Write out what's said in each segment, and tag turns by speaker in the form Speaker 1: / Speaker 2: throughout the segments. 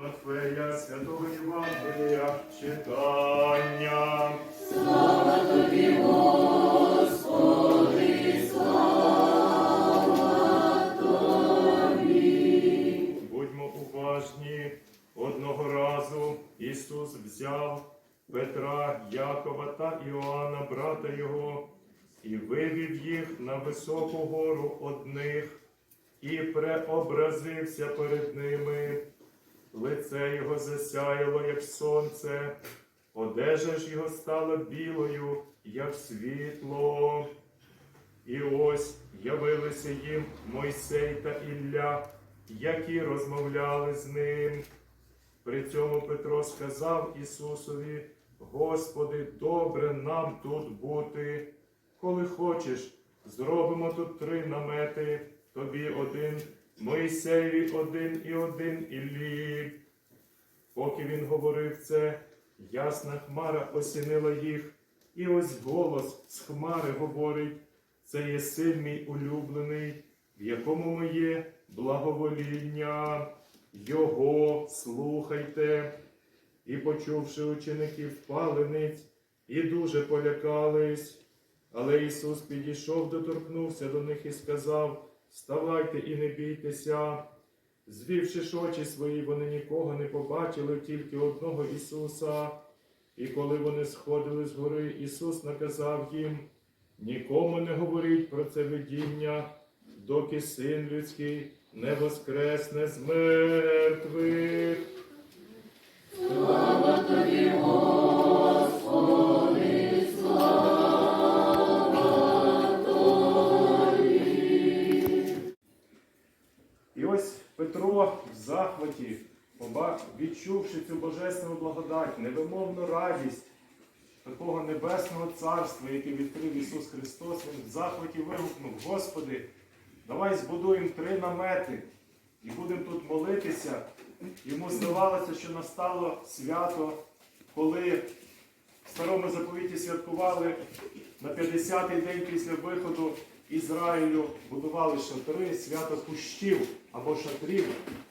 Speaker 1: Матфея Святого Євангелія читання. Будьмо уважні. Одного разу Ісус взяв Петра, Якова та Іоанна, брата його, і вивів їх на високу гору одних, і преобразився перед ними. Лице його засяяло, як сонце, одежа ж його стала білою, як світло. І ось явилися їм Мойсей та Ілля, які розмовляли з ним. При цьому Петро сказав Ісусові, Господи, добре нам тут бути. Коли хочеш, зробимо тут три намети, тобі один, Моїсеєві один і один Іллі. Поки він говорив це, ясна хмара осінила їх, і ось голос з хмари говорить, це є син мій улюблений, в якому моє благовоління. Його слухайте. І, почувши учеників палениць, і дуже полякались. Але Ісус підійшов, доторкнувся до них і сказав: Вставайте і не бійтеся. Звівши ж очі свої, вони нікого не побачили, тільки одного Ісуса. І коли вони сходили з гори, Ісус наказав їм: нікому не говоріть про це видіння, доки син людський не воскресне з мертвих. І Петро в захваті, відчувши цю божественну благодать, невимовну радість такого небесного царства, яке відкрив Ісус Христос, Він в захваті вигукнув: Господи, давай збудуємо три намети і будемо тут молитися. Йому здавалося, що настало свято, коли в старому заповіті святкували на 50-й день після виходу Ізраїлю, будували шатри, свято кущів або шатрів,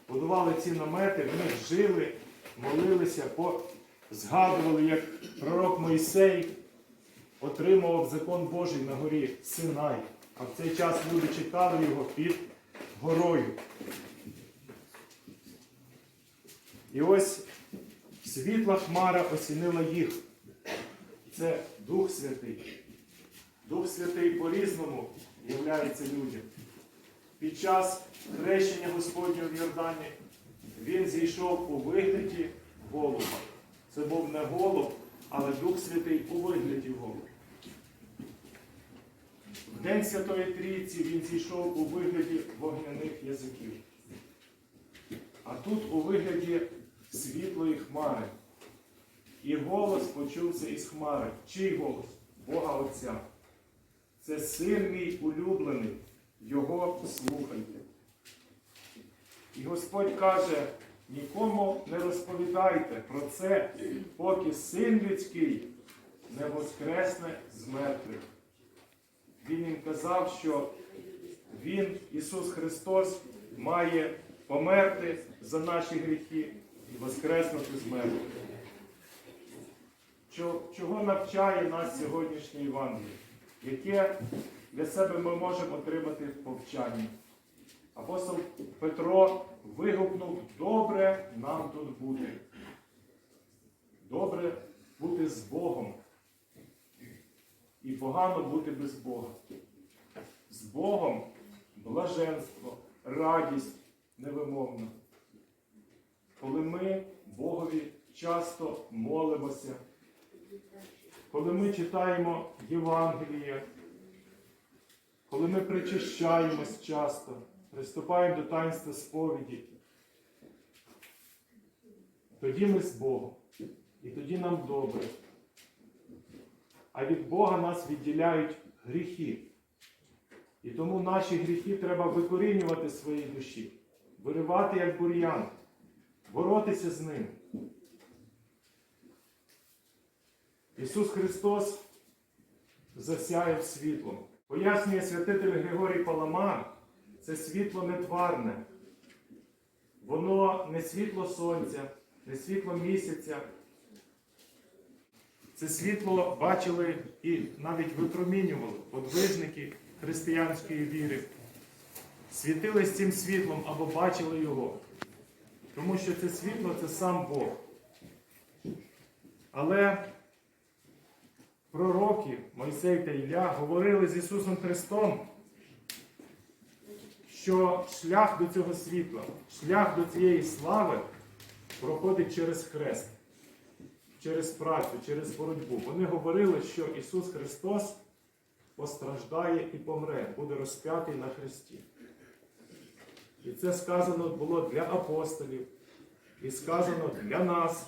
Speaker 1: будували ці намети, в них жили, молилися, згадували, як пророк Мойсей отримував закон Божий на горі Синай. А в цей час люди чекали його під горою. І ось світла хмара осінила їх. Це Дух Святий. Дух Святий по-різному являється людям. Під час хрещення Господнього в Йордані він зійшов у вигляді голуба. Це був не голуб, але Дух Святий у вигляді голуба. В День Святої Трійці він зійшов у вигляді вогняних язиків. А тут у вигляді світлої хмари. І голос почувся із хмари. Чий голос? Бога Отця. Це син мій улюблений, його слухайте. І Господь каже, нікому не розповідайте про це, поки син людський не воскресне з мертвих. Він їм казав, що Він, Ісус Христос, має померти за наші гріхи і воскреснути з мертвих. Чого навчає нас сьогоднішнє Євангеліє? Яке для себе ми можемо отримати повчання? Апостол Петро вигукнув, добре нам тут бути. Добре бути з Богом. І погано бути без Бога. З Богом блаженство, радість невимовна. Коли ми Богові часто молимося, коли ми читаємо Євангеліє, коли ми причащаємось часто, приступаємо до таїнства сповіді, тоді ми з Богом. І тоді нам добре. А від Бога нас відділяють гріхи. І тому наші гріхи треба викорінювати з своєї душі, виривати як бур'ян, боротися з ним. Ісус Христос засяяв світлом. Пояснює святитель Григорій Паламар, це світло нетварне. воно не світло сонця, не світло місяця. Це світло бачили і навіть випромінювали подвижники християнської віри. Світились цим світлом або бачили його. Тому що це світло це сам Бог. Але пророки Мойсей та Ілля говорили з Ісусом Христом, що шлях до цього світла, шлях до цієї слави проходить через хрест, через працю, через боротьбу. Вони говорили, що Ісус Христос постраждає і помре, буде розп'ятий на хресті. І це сказано було для апостолів, і сказано для нас,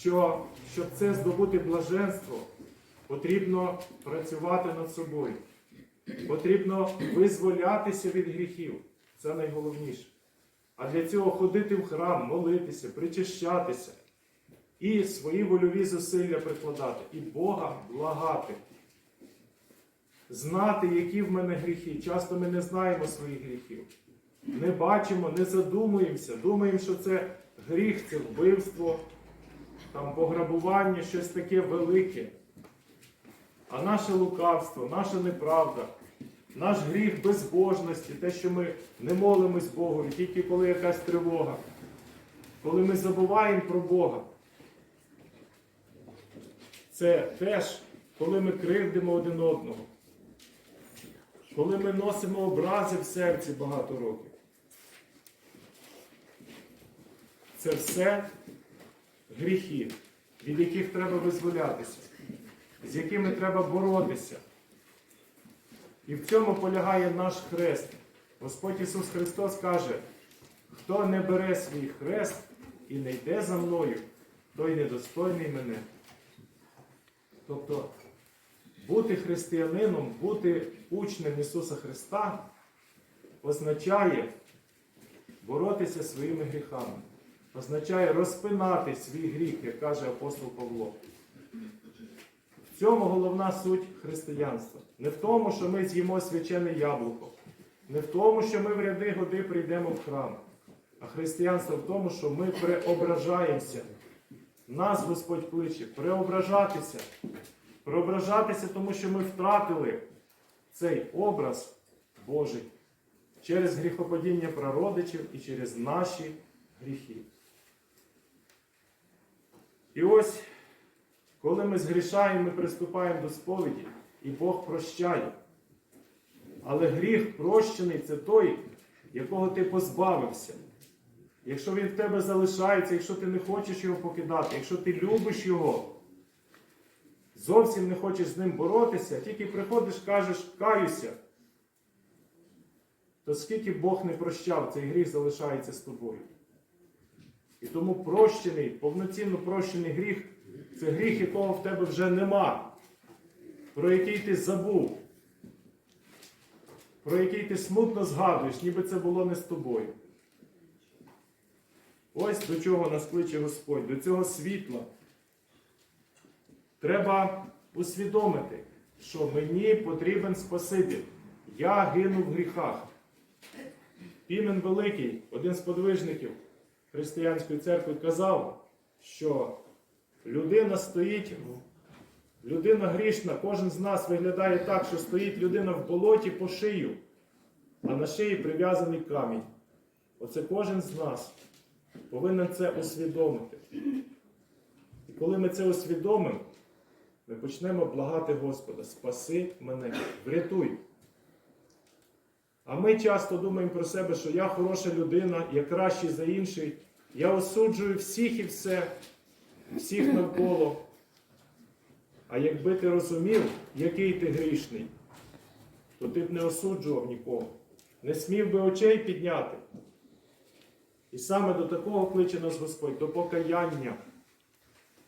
Speaker 1: що щоб це здобути блаженство, потрібно працювати над собою. Потрібно визволятися від гріхів. Це найголовніше. А для цього ходити в храм, молитися, причащатися і свої вольові зусилля прикладати, і Бога благати. Знати, які в мене гріхи. Часто ми не знаємо своїх гріхів. Не бачимо, не задумуємося. Думаємо, що це гріх, це вбивство, там, пограбування, щось таке велике. А наше лукавство, наша неправда, наш гріх безбожності, те, що ми не молимось Богу, тільки коли якась тривога, коли ми забуваємо про Бога. Це теж, коли ми кривдимо один одного, коли ми носимо образи в серці багато років. Це все гріхи, від яких треба визволятися з якими треба боротися. І в цьому полягає наш хрест. Господь Ісус Христос каже, хто не бере свій хрест і не йде за мною, той недостойний мене. Тобто бути християнином, бути учнем Ісуса Христа означає боротися своїми гріхами, означає розпинати свій гріх, як каже апостол Павло. В цьому головна суть християнства. Не в тому, що ми з'їмо свячене яблуко, не в тому, що ми в ряди годи прийдемо в храм, а християнство в тому, що ми преображаємося. Нас Господь кличе преображатися. Преображатися, тому що ми втратили цей образ Божий через гріхопадіння прародичів і через наші гріхи. І ось коли ми згрішаємо, ми приступаємо до сповіді, і Бог прощає. Але гріх прощений це той, якого ти позбавився. Якщо він в тебе залишається, якщо ти не хочеш його покидати, якщо ти любиш його, зовсім не хочеш з ним боротися, тільки приходиш, кажеш, каюся, то скільки Бог не прощав, цей гріх залишається з тобою. І тому прощений, повноцінно прощений гріх це гріх, якого в тебе вже нема, про який ти забув, про який ти смутно згадуєш, ніби це було не з тобою. Ось до чого нас кличе Господь, до цього світла. Треба усвідомити, що мені потрібен Спаситель. Я гину в гріхах. Пімен Великий, один з подвижників Християнської церкви, казав, що людина стоїть, людина грішна, кожен з нас виглядає так, що стоїть людина в болоті по шию, а на шиї прив'язаний камінь. Оце кожен з нас повинен це усвідомити. І коли ми це усвідомимо, ми почнемо благати Господа, спаси мене, врятуй. А ми часто думаємо про себе, що я хороша людина, я кращий за інший. Я осуджую всіх і все, всіх навколо. А якби ти розумів, який ти грішний, то ти б не осуджував нікого, не смів би очей підняти. І саме до такого кличе нас Господь, до покаяння.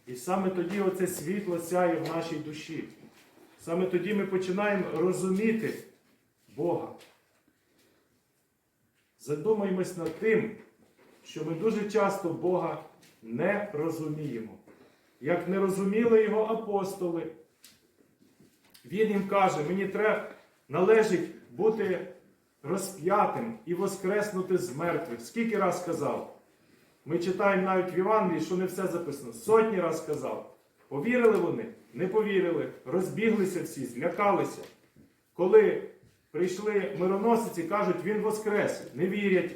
Speaker 1: І саме тоді оце світло сяє в нашій душі. Саме тоді ми починаємо розуміти Бога. Задумаємось над тим, що ми дуже часто Бога не розуміємо. Як не розуміли його апостоли. Він їм каже, мені треба належить бути розп'ятим і воскреснути з мертвих. Скільки раз сказав? Ми читаємо навіть в Євангелії, що не все записано. Сотні раз сказав. Повірили вони? Не повірили, розбіглися всі, злякалися. Коли прийшли мироносиці, кажуть, Він воскрес, не вірять.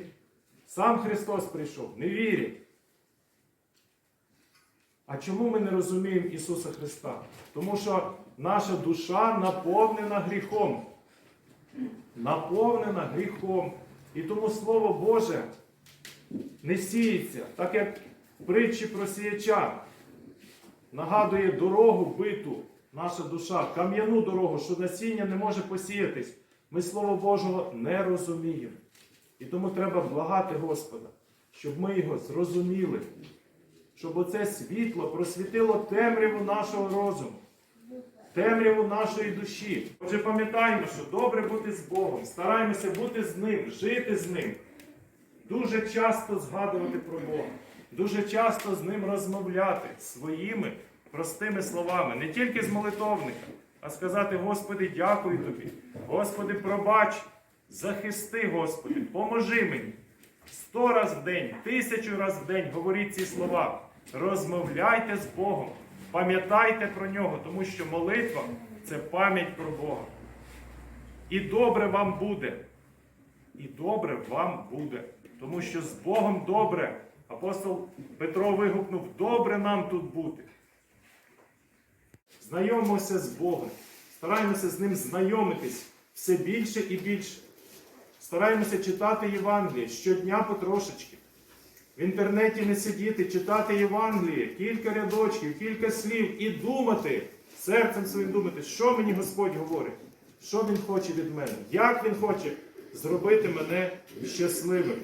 Speaker 1: Сам Христос прийшов, не вірять. А чому ми не розуміємо Ісуса Христа? Тому що наша душа наповнена гріхом. Наповнена гріхом. І тому Слово Боже не сіється, так як в притчі про сіяча нагадує дорогу биту, наша душа, кам'яну дорогу, що насіння не може посіятись. Ми Слово Божого не розуміємо. І тому треба благати Господа, щоб ми його зрозуміли, щоб оце світло просвітило темряву нашого розуму, темряву нашої душі. Отже, пам'ятаємо, що добре бути з Богом, стараємося бути з Ним, жити з Ним. Дуже часто згадувати про Бога, дуже часто з ним розмовляти своїми простими словами, не тільки з молитовника, а сказати: Господи, дякую тобі, Господи, пробач, захисти, Господи, поможи мені. Сто раз в день, тисячу раз в день говоріть ці слова. Розмовляйте з Богом, пам'ятайте про нього, тому що молитва це пам'ять про Бога. І добре вам буде. І добре вам буде. Тому що з Богом добре. Апостол Петро вигукнув, добре нам тут бути. Знайомимося з Богом. Стараємося з ним знайомитись все більше і більше. Стараємося читати Євангеліє щодня потрошечки. В інтернеті не сидіти, читати Євангеліє, кілька рядочків, кілька слів і думати, серцем своїм думати, що мені Господь говорить, що Він хоче від мене, як Він хоче зробити мене щасливим.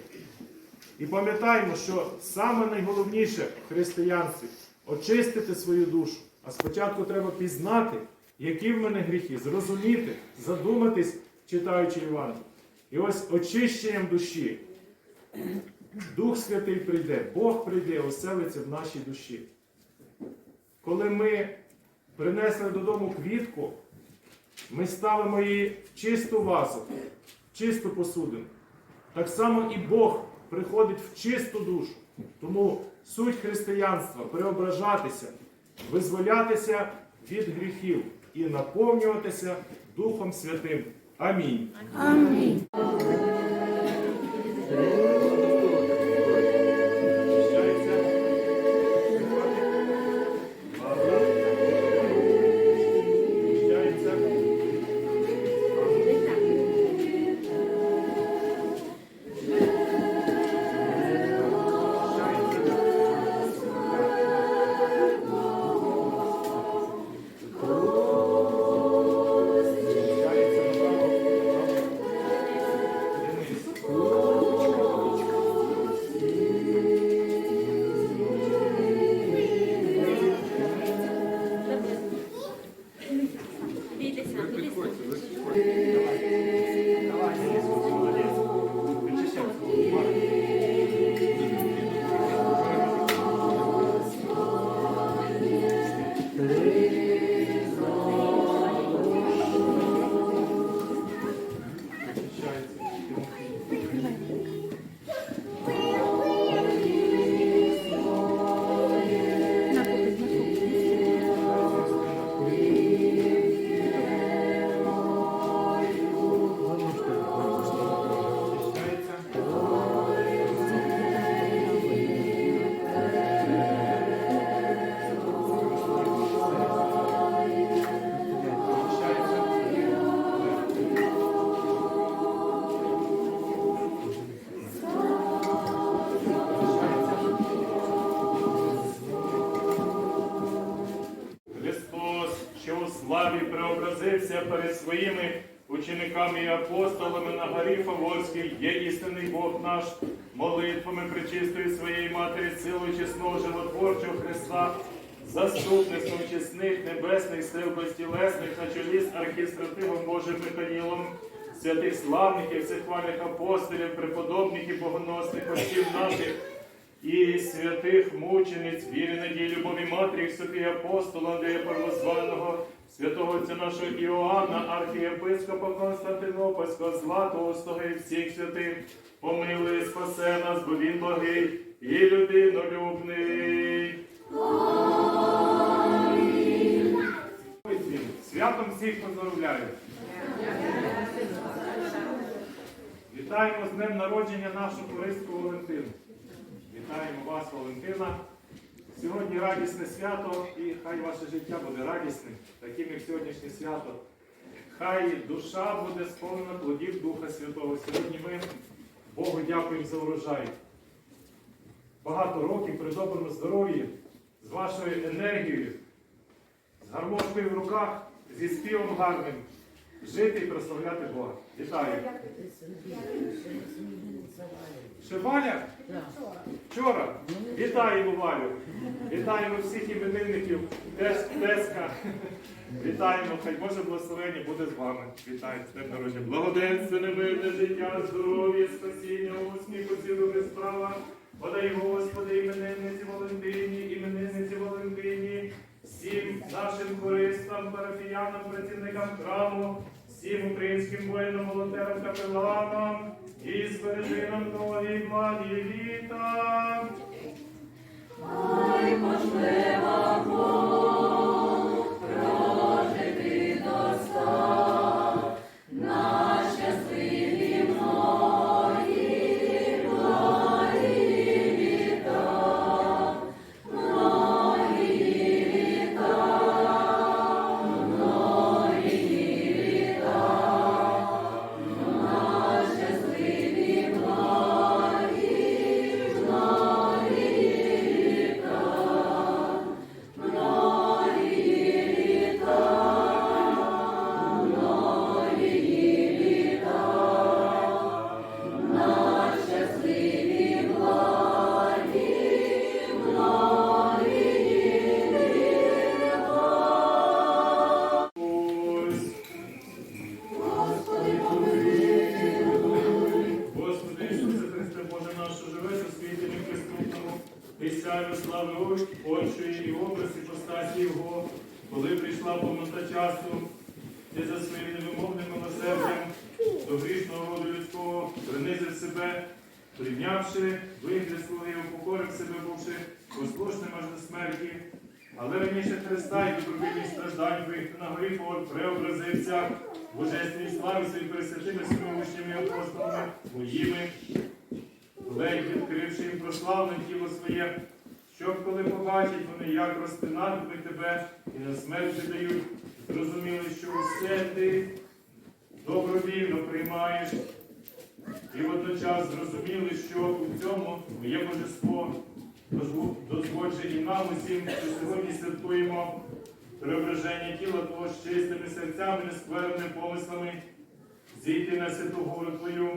Speaker 1: І пам'ятаємо, що саме найголовніше в християнстві очистити свою душу. А спочатку треба пізнати, які в мене гріхи, зрозуміти, задуматись, читаючи Євангеліє. І ось очищенням душі Дух Святий прийде, Бог прийде, оселиться в нашій душі. Коли ми принесли додому квітку, ми ставимо її в чисту вазу, в чисту посудину. Так само і Бог приходить в чисту душу. Тому суть християнства преображатися, визволятися від гріхів і наповнюватися Духом Святим. Амінь.
Speaker 2: Амінь. Своїми учениками і апостолами на горі Фаворській, є істинний Бог наш, молитвами причистої своєї Матері, силою чесного животворчого Христа, заступництвом чесних небесних сил безтілесних на чолі з архістративом Божим Михаїлом, святих славних і всехвальних апостолів, преподобних і богоносних отців наших, і святих мучениць, вірі надії, любові Матері, Софії апостола, Андрія Первозваного,
Speaker 1: святого отця нашого Іоанна, архієпископа Константинопольського, Златоустого і всіх святих, помилуй, спасе нас, бо він благий і людинолюбний. Святом всіх поздоровляю. Вітаємо з днем народження нашу туристку Валентину. Вітаємо вас, Валентина. Сьогодні радісне свято і хай ваше життя буде радісним, таким як сьогоднішнє свято. Хай душа буде сповнена плодів Духа Святого. Сьогодні ми Богу дякуємо за урожай. Багато років при доброму здоров'ї, з вашою енергією, з гармошкою в руках, зі співом гарним, жити і прославляти Бога. Вітаю! Ще Валя? Вчора. Вітаємо Валю. Вітаємо всіх іменинників, Теска. Вітаємо, хай Боже благословення буде з вами. Вітаю з днем народження. Благоденстве, мирне життя, здоров'я, спасіння, усміху, цілої справа. Подай, Господи, іменинниці Валентині, іменинниці Валентині, всім нашим користам, парафіянам, працівникам храму, всім українським воїнам, волонтерам, капеланам і збережи нам нові благі літа.
Speaker 3: Ой, можливо,
Speaker 1: наш, що живеш у світі неприступному, ти слави Ось, Отчої і образ і постаті Його, коли прийшла повнота часу, ти за своїм невимовним милосердям до грішного роду людського принизив себе, прийнявши вигляд слуги, упокорив себе, бувши послушним аж до смерті. Але раніше Христа і добровільних страждань твоїх на горі преобразився божественній славі своїм пресвятими своїми учнями апостолами, моїми, ледь відкривши їм прославне тіло своє, щоб коли побачать вони, як розпинатимуть тебе і на смерть дають, зрозуміли, що усе ти добровільно приймаєш, і водночас зрозуміли, що у цьому моє божество. Дозву- і нам усім, що сьогодні святкуємо преображення тіла Твого з чистими серцями, нескверними помислами, зійти на святу гору Твою,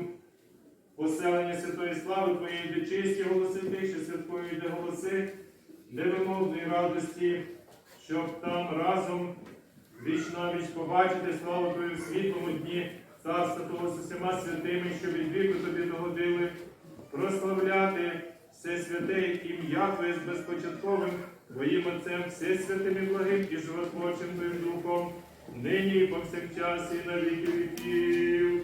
Speaker 1: поселення святої слави Твоєї, де чисті голоси тих, що святкують, де голоси невимовної радості, щоб там разом віч на віч побачити славу Твою в світлому дні, царства Того з усіма святими, що від віку Тобі догодили, прославляти все святе ім'я Твоє з безпочатковим Твоїм Отцем, все святим і благим і животворчим Твоїм Духом, нині і повсякчас і на віки віків.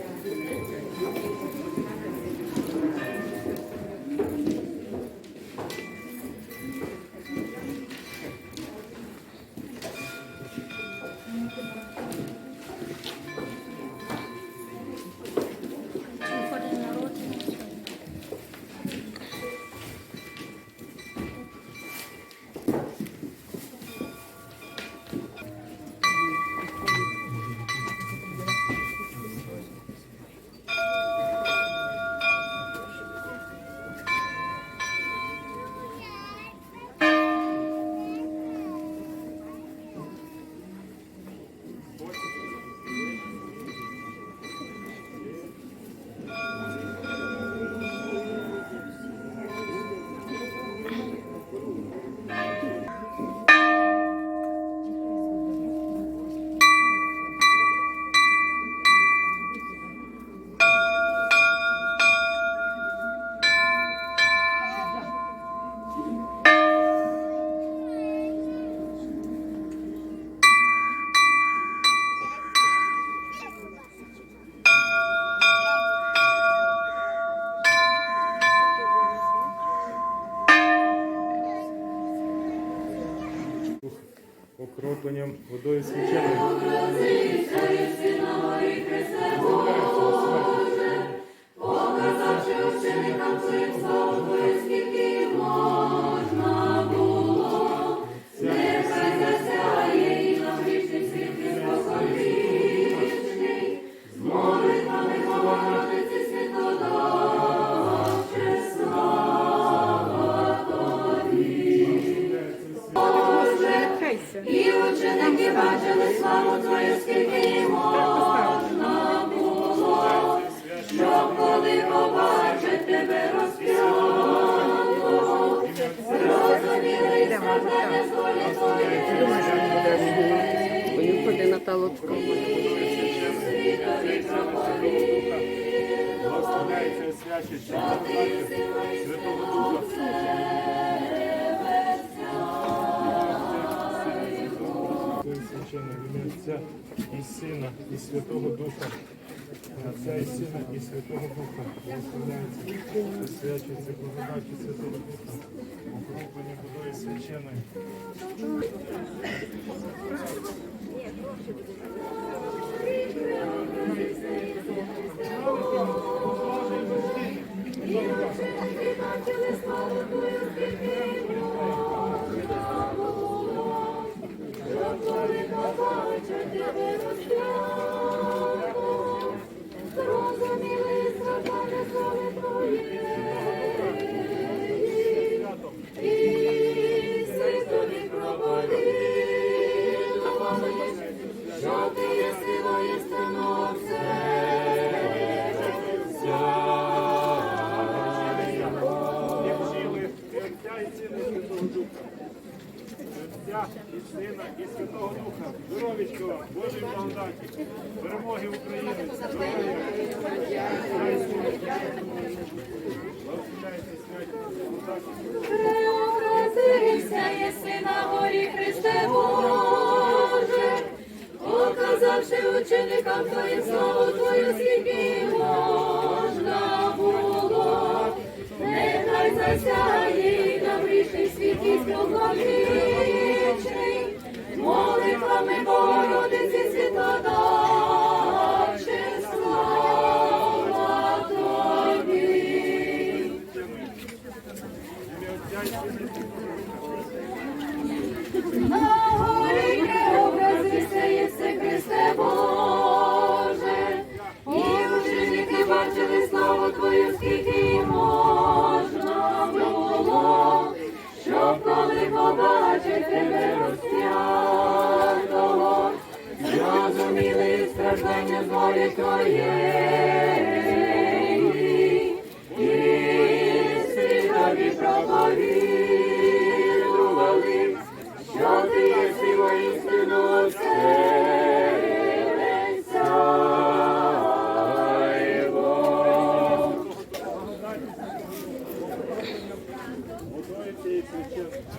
Speaker 1: водою свяченою. Свяченою ім'я Отця і Сина, і Святого Духа. Отця і Сина, і Святого Духа. Благословляється і свячується благодаті Святого Духа. Окропленням водою свяченою.
Speaker 3: бачили славу Твою, скільки можна коли побачить тебе розп'ятого,
Speaker 2: Сина і Святого Духа. Здоровічко вам, Божої благодаті, перемоги України, здоров'я.
Speaker 3: Преобразився єси на горі Христе Боже, показавши ученикам Твоїм славу Твою, скільки можна було. Нехай засяє грішний світ вічний, молитвами Богородиці святодаче, слава Тобі. Твоєї, і світові проповідували, що ти є сила істину
Speaker 2: Готові цієї священної.